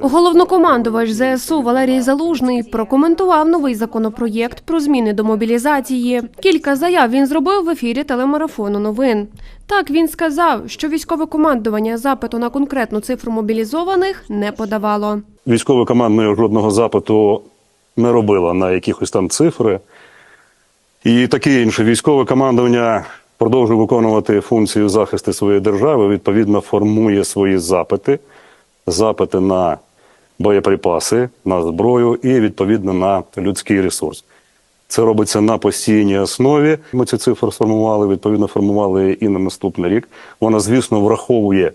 Головнокомандувач ЗСУ Валерій Залужний прокоментував новий законопроєкт про зміни до мобілізації. Кілька заяв він зробив в ефірі телемарафону новин. Так він сказав, що військове командування запиту на конкретну цифру мобілізованих не подавало. Військове командування жодного запиту не робило на якихось там цифри. І таке інше. Військове командування продовжує виконувати функцію захисту своєї держави, відповідно, формує свої запити, запити на боєприпаси, на зброю і відповідно на людський ресурс. Це робиться на постійній основі. Ми ці цифри сформували, відповідно, формували і на наступний рік. Вона, звісно, враховує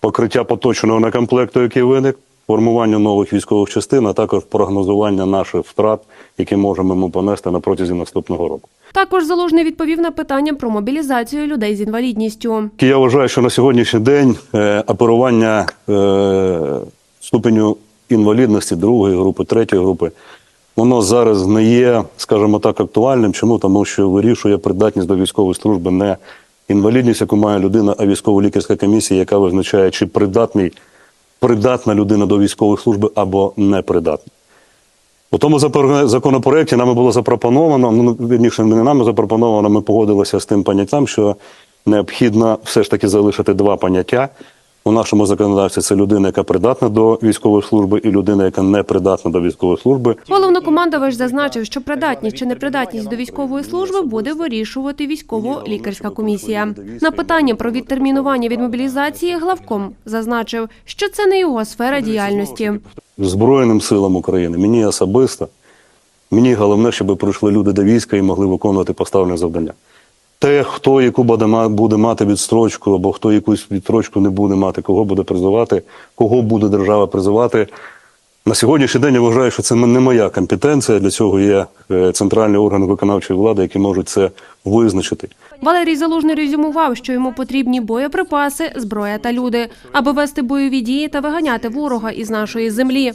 покриття поточного некомплекту, який виник, формування нових військових частин, а також прогнозування наших втрат, які можемо ми понести на протязі наступного року. Також Залужний відповів на питання про мобілізацію людей з інвалідністю. Я вважаю, що на сьогоднішній день е, оперування е, ступеню інвалідності другої групи, третьої групи, воно зараз не є, скажімо так, актуальним. Чому? Тому що вирішує придатність до військової служби не інвалідність, яку має людина, а військово-лікарська комісія, яка визначає, чи придатний, придатна людина до військової служби або непридатна. У тому законопроекті нами було запропоновано, ну вірніше, не нами запропоновано, ми погодилися з тим поняттям, що необхідно все ж таки залишити два поняття. У нашому законодавстві це людина, яка придатна до військової служби, і людина, яка не придатна до військової служби. Головнокомандувач зазначив, що придатність чи непридатність до військової служби буде вирішувати військово-лікарська комісія. На питання про відтермінування від мобілізації главком зазначив, що це не його сфера діяльності. Збройним силам України, мені особисто, мені головне, щоб прийшли люди до війська і могли виконувати поставлені завдання. Те, хто яку буде ма- мати відстрочку, або хто якусь відстрочку не буде мати, кого буде призивати, кого буде держава призивати. На сьогоднішній день я вважаю, що це не моя компетенція. Для цього є е, центральні органи виконавчої влади, які можуть це визначити. Валерій Залужний резюмував, що йому потрібні боєприпаси, зброя та люди, аби вести бойові дії та виганяти ворога із нашої землі.